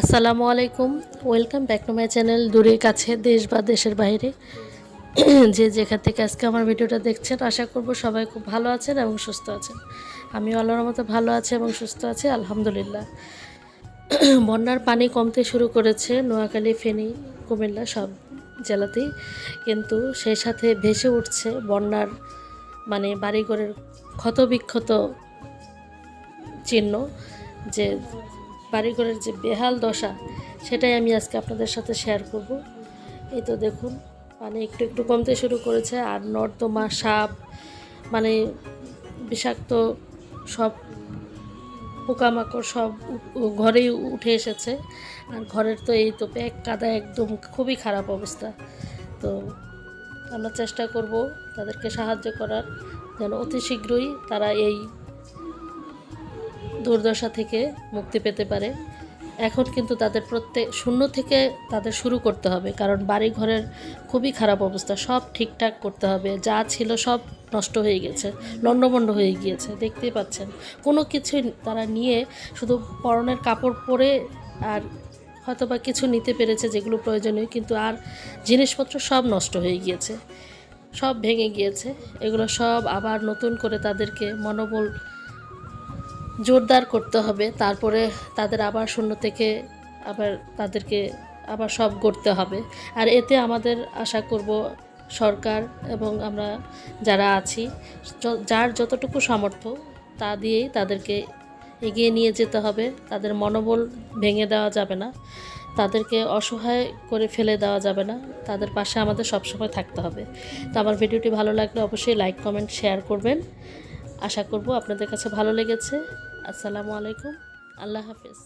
আসসালামু আলাইকুম। Welcome back to my channel দূরের কাছে দেশ বা দেশের বাইরে যে যেখান থেকে আজকে আমার ভিডিওটা দেখছেন, আশা করব সবাই খুব ভালো আছেন এবং সুস্থ আছেন। আমি আল্লাহর মতো ভালো আছি এবং সুস্থ আছি, আলহামদুলিল্লাহ। বন্যার পানি কমতে শুরু করেছে নোয়াখালী, ফেনী, কুমিল্লা সব জেলাতেই। কিন্তু সেই সাথে ভেসে উঠছে বন্যার মানে বাড়িঘরের ক্ষতবিক্ষত চিহ্ন, যে বাড়িঘরের যে বেহাল দশা, সেটাই আমি আজকে আপনাদের সাথে শেয়ার করব। এই তো দেখুন মানে একটু একটু কমতে শুরু করেছে আর নর্দমা সাপ মানে বিষাক্ত সব পোকামাকড় সব ঘরেই উঠে এসেছে। আর ঘরের তো এই তো প্যাক কাদা একদম খুবই খারাপ অবস্থা। তো আমরা চেষ্টা করব তাদেরকে সাহায্য করার, যেন অতি শীঘ্রই তারা এই দুর্দশা থেকে মুক্তি পেতে পারে। এখন কিন্তু তাদের প্রত্যেক শূন্য থেকে তাদের শুরু করতে হবে। কারণ বাড়ি ঘরের খুবই খারাপ অবস্থা। সব ঠিকঠাক করতে হবে। যা ছিল সব নষ্ট হয়ে গেছে। লণ্ডভণ্ড হয়ে গিয়েছে। দেখতেই পাচ্ছেন। কোনো কিছুই তারা নিয়ে শুধু পরনের কাপড় পরে আর হয়তো বা কিছু নিতে পেরেছে যেগুলো প্রয়োজনীয়, কিন্তু আর জিনিসপত্র সব নষ্ট হয়ে গিয়েছে। সব ভেঙে গিয়েছে। এগুলো সব আবার নতুন করে তাদেরকে মনোবল জোরদার করতে হবে, তারপরে তাদের আবার শূন্য থেকে আবার তাদেরকে আবার সব করতে হবে। আর এতে আমাদের আশা করব সরকার এবং আমরা যারা আছি যার যতটুকু সামর্থ্য তা দিয়েই তাদেরকে এগিয়ে নিয়ে যেতে হবে। তাদের মনোবল ভেঙে দেওয়া যাবে না, তাদেরকে অসহায় করে ফেলে দেওয়া যাবে না, তাদের পাশে আমাদের সবসময় থাকতে হবে। তো আমার ভিডিওটি ভালো লাগলে অবশ্যই লাইক কমেন্ট শেয়ার করবেন। আশা করব আপনাদের কাছে ভালো লেগেছে। আসসালামু আলাইকুম। আল্লাহ হাফেজ।